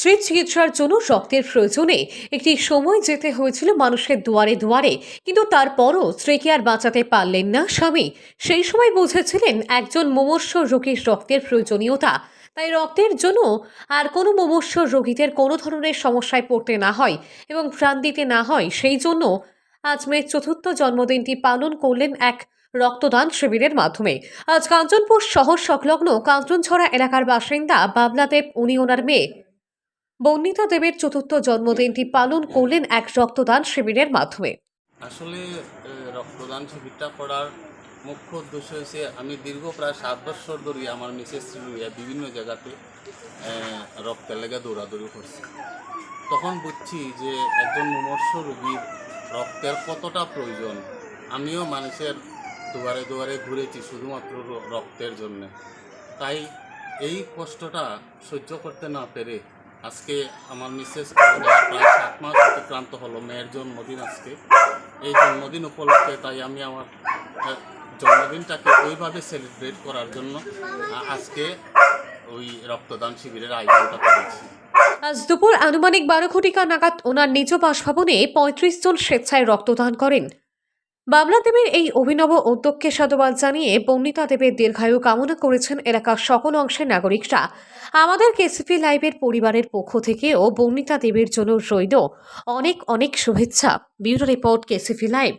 স্ত্রীর চিকিৎসার জন্য রক্তের প্রয়োজনে একটি সময় যেতে হয়েছিল মানুষের দুয়ারে দুয়ারে। কিন্তু তারপরও স্ত্রীকে আর বাঁচাতে পারলেন না স্বামী। সেই সময় বুঝেছিলেন একজন মুমূর্ষ রোগীর রক্তের প্রয়োজনীয়তা। তাই রক্তের জন্য আর কোনো মুমূর্ষ রোগীদের কোনো ধরনের সমস্যায় পড়তে না হয় এবং প্রাণ দিতে না হয়, সেই জন্য আজ মেয়ের চতুর্থ জন্মদিনটি পালন করলেন এক রক্তদান শিবিরের মাধ্যমে। আজ কাঞ্চনপুর শহর সংলগ্ন কাঞ্চনছড়া এলাকার বাসিন্দা বাবলাদেব, উনি ওনার মেয়ে। বর্ণিতা দেবের চতুর্থ জন্মদিনটি পালন করলেন এক রক্তদান শিবিরের মাধ্যমে। আসলে রক্তদান শিবিরটা করার মুখ্য উদ্দেশ্য হয়েছে আমি দীর্ঘ প্রায় সাত বছর ধরে আমার মিসেস লইয়া বিভিন্ন জায়গাতে রক্তের লেগে দৌড়াদৌড়ি করছি। তখন বুঝছি যে একজন মুমর্ষ রোগীর রক্তের কতটা প্রয়োজন, আমিও মানুষের দুয়ারে দুয়ারে ঘুরেছি শুধুমাত্র রক্তের জন্য। তাই এই কষ্টটা সহ্য করতে না পেরে আজকে আমার মিসেস প্রায় সাত মাস অতিক্রান্ত হলো, মেয়ের জন্মদিন আজকে। এই জন্মদিন উপলক্ষে তাই আমি আমার জন্মদিনটাকে ওইভাবে সেলিব্রেট করার জন্য আজকে ওই রক্তদান শিবিরের আয়োজনটা করেছি। আজ দুপুর আনুমানিক বারো ঘটিকা নাগাদ ওনার নিজ বাসভবনে পঁয়ত্রিশ জন স্বেচ্ছায় রক্তদান করেন। বাবলা দেবীর এই অভিনব উদ্যোগকে সাধুবাদ জানিয়ে পণ্ডিতা দেবের দীর্ঘায়ু কামনা করেছেন এলাকার সকল অংশের নাগরিকরা। আমাদের কেসিপি লাইভের পরিবারের পক্ষ থেকেও পণ্ডিতা দেবের জন্য রইল অনেক অনেক শুভেচ্ছা। Bureau report KCP live.